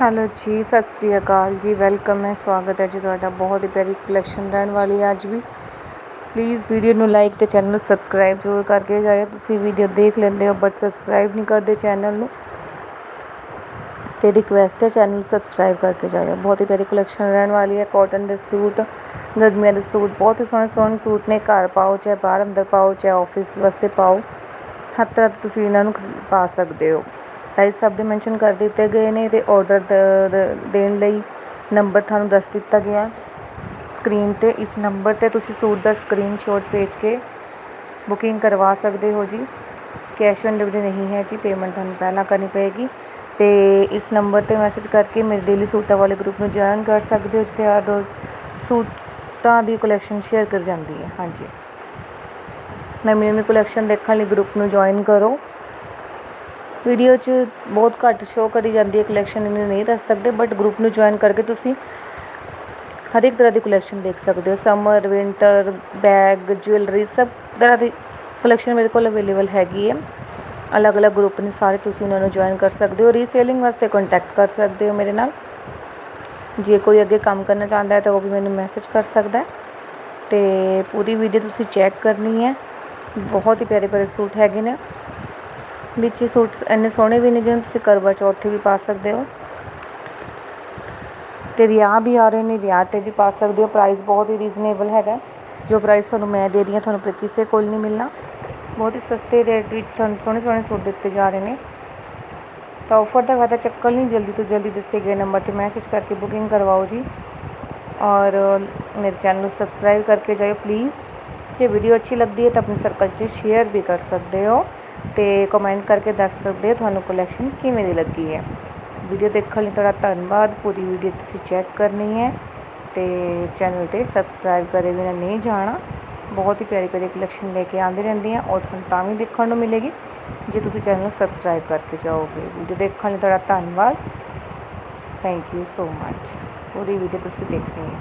Hello ਜੀ, ਸਤਿ ਸ੍ਰੀ ਅਕਾਲ ਜੀ, welcome ਹੈ, ਸਵਾਗਤ ਹੈ ਜੀ ਤੁਹਾਡਾ ਬਹੁਤ ਹੀ ਪਿਆਰੀ ਕਲੈਕਸ਼ਨ ਰਹਿਣ ਵਾਲੀ ਹੈ ਅੱਜ ਵੀ। ਪਲੀਜ਼ ਵੀਡੀਓ ਨੂੰ ਲਾਈਕ ਤੇ ਚੈਨਲ ਨੂੰ ਸਬਸਕ੍ਰਾਈਬ ਜ਼ਰੂਰ ਕਰਕੇ ਜਾਇਓ। ਤੁਸੀਂ ਵੀਡੀਓ ਦੇਖ ਲੈਂਦੇ ਹੋ ਬਟ ਸਬਸਕ੍ਰਾਈਬ ਨਹੀਂ ਕਰਦੇ ਚੈਨਲ ਨੂੰ। ਤੇ ਰਿਕੁਐਸਟ ਹੈ ਚੈਨਲ ਨੂੰ ਸਬਸਕ੍ਰਾਈਬ ਕਰਕੇ ਜਾਇਓ। ਬਹੁਤ ਹੀ ਪਿਆਰੀ ਕਲੈਕਸ਼ਨ ਰਹਿਣ ਵਾਲੀ ਹੈ ਕਾਟਨ ਦੇ ਸੂਟ, ਗਰਮੀਆਂ ਦੇ ਸੂਟ, ਬਹੁਤ ਹੀ ਸੋਹਣੇ ਸੋਹਣੇ ਸੂਟ ਨੇ। ਘਰ ਪਾਓ, ਚਾਹੇ ਬਾਹਰ ਅੰਦਰ ਪਾਓ, ਚਾਹੇ ਆਫਿਸ ਵਾਸਤੇ ਪਾਓ। ਹਰ ਤਰ੍ਹਾਂ ਤੁਸੀਂ ਇਹਨਾਂ ਨੂੰ ਪਾ ਸਕਦੇ ਹੋ। ਸਾਈਜ਼ ਸਭ ਦੇ ਮੈਂਸ਼ਨ ਕਰ ਦਿੱਤੇ ਗਏ ਨੇ ਅਤੇ ਔਡਰ ਦੇਣ ਲਈ ਨੰਬਰ ਤੁਹਾਨੂੰ ਦੱਸ ਦਿੱਤਾ ਗਿਆ ਸਕਰੀਨ ਤੇ ਇਸ ਨੰਬਰ ਤੇ ਤੁਸੀਂ ਸੂਟ ਦਾ ਸਕਰੀਨਸ਼ਾਟ ਭੇਜ ਕੇ ਬੁਕਿੰਗ ਕਰਵਾ ਸਕਦੇ ਹੋ ਜੀ। ਕੈਸ਼ ਔਨ ਡਿਲੀਵਰੀ ਨਹੀਂ ਹੈ ਜੀ ਪੇਮੈਂਟ ਤੁਹਾਨੂੰ ਪਹਿਲਾਂ ਕਰਨੀ ਪਏਗੀ। ਅਤੇ ਇਸ ਨੰਬਰ ਤੇ ਮੈਸੇਜ ਕਰਕੇ ਮੇਰੇ ਡੇਲੀ ਸੂਟਾਂ ਵਾਲੇ ਗਰੁੱਪ ਨੂੰ ਜੁਆਇਨ ਕਰ ਸਕਦੇ ਹੋ, ਜਿੱਥੇ ਹਰ ਰੋਜ਼ ਸੂਟਾਂ ਦੀ ਕਲੈਕਸ਼ਨ ਸ਼ੇਅਰ ਕਰ ਜਾਂਦੀ ਹੈ। ਹਾਂਜੀ। ਨਵੀਂ ਨਵੀਂ ਕਲੈਕਸ਼ਨ ਦੇਖਣ ਲਈ ਗਰੁੱਪ ਨੂੰ ਜੁਆਇਨ ਕਰੋ। ਵੀਡੀਓ 'ਚ ਬਹੁਤ ਘੱਟ ਸ਼ੋਅ ਕਰੀ ਜਾਂਦੀ ਹੈ ਕਲੈਕਸ਼ਨ ਇਹਨੂੰ ਨਹੀਂ ਦੱਸ ਸਕਦੇ ਬਟ ਗਰੁੱਪ ਨੂੰ ਜੁਆਇਨ ਕਰਕੇ ਤੁਸੀਂ ਹਰ ਇੱਕ ਤਰ੍ਹਾਂ ਦੀ ਕਲੈਕਸ਼ਨ ਦੇਖ ਸਕਦੇ ਹੋ। ਸਮਰ ਵਿੰਟਰ ਬੈਗ ਜੁਐਲਰੀ ਸਭ ਤਰ੍ਹਾਂ ਦੀ ਕਲੈਕਸ਼ਨ ਮੇਰੇ ਕੋਲ ਅਵੇਲੇਬਲ ਹੈਗੀ ਹੈ। ਅਲੱਗ-ਅਲੱਗ ਗਰੁੱਪ ਨੇ ਸਾਰੇ ਤੁਸੀਂ ਉਹਨਾਂ ਨੂੰ ਜੁਆਇਨ ਕਰ ਸਕਦੇ ਹੋ। ਰੀਸੇਲਿੰਗ ਵਾਸਤੇ ਕੰਟੈਕਟ ਕਰ ਸਕਦੇ ਹੋ ਮੇਰੇ ਨਾਲ। ਜੇ ਕੋਈ ਅੱਗੇ ਕੰਮ ਕਰਨਾ ਚਾਹੁੰਦਾ ਹੈ ਤਾਂ ਉਹ ਵੀ ਮੈਨੂੰ ਮੈਸੇਜ ਕਰ ਸਕਦਾ ਹੈ। ਤੇ ਪੂਰੀ ਵੀਡੀਓ ਤੁਸੀਂ ਚੈੱਕ ਕਰਨੀ ਹੈ। ਬਹੁਤ ਹੀ ਪਿਆਰੇ ਪਿਆਰੇ ਸੂਟ ਹੈਗੇ ਨੇ। ਵਿੱਚ ਹੀ ਸੂਟ ਇੰਨੇ ਸੋਹਣੇ ਵੀ ਨੇ ਜਿਹਨੂੰ ਤੁਸੀਂ ਕਰਵਾ ਚੌਥ 'ਤੇ ਵੀ ਪਾ ਸਕਦੇ ਹੋ। ਅਤੇ ਵਿਆਹ ਵੀ ਆ ਰਹੇ ਨੇ, ਵਿਆਹ 'ਤੇ ਵੀ ਪਾ ਸਕਦੇ ਹੋ। ਪ੍ਰਾਈਸ ਬਹੁਤ ਹੀ ਰੀਜ਼ਨੇਬਲ ਹੈਗਾ। ਜੋ ਪ੍ਰਾਈਸ ਤੁਹਾਨੂੰ ਮੈਂ ਦੇ ਰਹੀ ਹਾਂ, ਤੁਹਾਨੂੰ ਕਿਸੇ ਕੋਲ ਨਹੀਂ ਮਿਲਣਾ। ਬਹੁਤ ਹੀ ਸਸਤੇ ਰੇਟ ਵਿੱਚ ਤੁਹਾਨੂੰ ਸੋਹਣੇ ਸੋਹਣੇ ਸੂਟ ਦਿੱਤੇ ਜਾ ਰਹੇ ਨੇ। ਤਾਂ ਆਫਰ ਦਾ ਫਾਇਦਾ ਚੱਕਰ ਨਹੀਂ, ਜਲਦੀ ਤੋਂ ਜਲਦੀ ਦੱਸੇ ਗਏ ਨੰਬਰ ਤੇ ਮੈਸੇਜ ਕਰਕੇ ਬੁਕਿੰਗ ਕਰਵਾਓ ਜੀ। ਔਰ ਮੇਰੇ ਚੈਨਲ ਨੂੰ ਸਬਸਕ੍ਰਾਈਬ ਕਰਕੇ ਜਾਇਓ ਪਲੀਜ਼ ਜੇ ਵੀਡੀਓ ਅੱਛੀ ਲੱਗਦੀ ਹੈ ਤਾਂ ਆਪਣੇ ਸਰਕਲ 'ਚ ਸ਼ੇਅਰ ਵੀ ਕਰ ਸਕਦੇ ਹੋ। ਅਤੇ ਕਮੈਂਟ ਕਰਕੇ ਦੱਸ ਸਕਦੇ ਹੋ ਤੁਹਾਨੂੰ ਕਲੈਕਸ਼ਨ ਕਿਵੇਂ ਦੀ ਲੱਗੀ ਹੈ। ਵੀਡੀਓ ਦੇਖਣ ਲਈ ਤੁਹਾਡਾ ਧੰਨਵਾਦ, ਪੂਰੀ ਵੀਡੀਓ ਤੁਸੀਂ ਚੈੱਕ ਕਰਨੀ ਹੈ ਅਤੇ ਚੈਨਲ ਤੇ ਸਬਸਕ੍ਰਾਈਬ ਕਰੇ ਬਿਨਾਂ ਨਹੀਂ ਜਾਣਾ। ਬਹੁਤ ਹੀ ਪਿਆਰੀ ਪਿਆਰੀ ਕਲੈਕਸ਼ਨ ਲੈ ਕੇ ਆਉਂਦੀ ਰਹਿੰਦੀ ਹੈ ਉਹ ਤੁਹਾਨੂੰ ਤਾਂ ਵੀ ਦੇਖਣ ਨੂੰ ਮਿਲੇਗੀ, ਜੇ ਤੁਸੀਂ ਚੈਨਲ ਨੂੰ ਸਬਸਕ੍ਰਾਈਬ ਕਰਕੇ ਜਾਓਗੇ। ਵੀਡੀਓ ਦੇਖਣ ਲਈ ਤੁਹਾਡਾ ਧੰਨਵਾਦ। ਥੈਂਕ ਯੂ ਸੋ ਮੱਚ ਪੂਰੀ ਵੀਡੀਓ ਤੁਸੀਂ ਦੇਖਣੀ ਹੈ।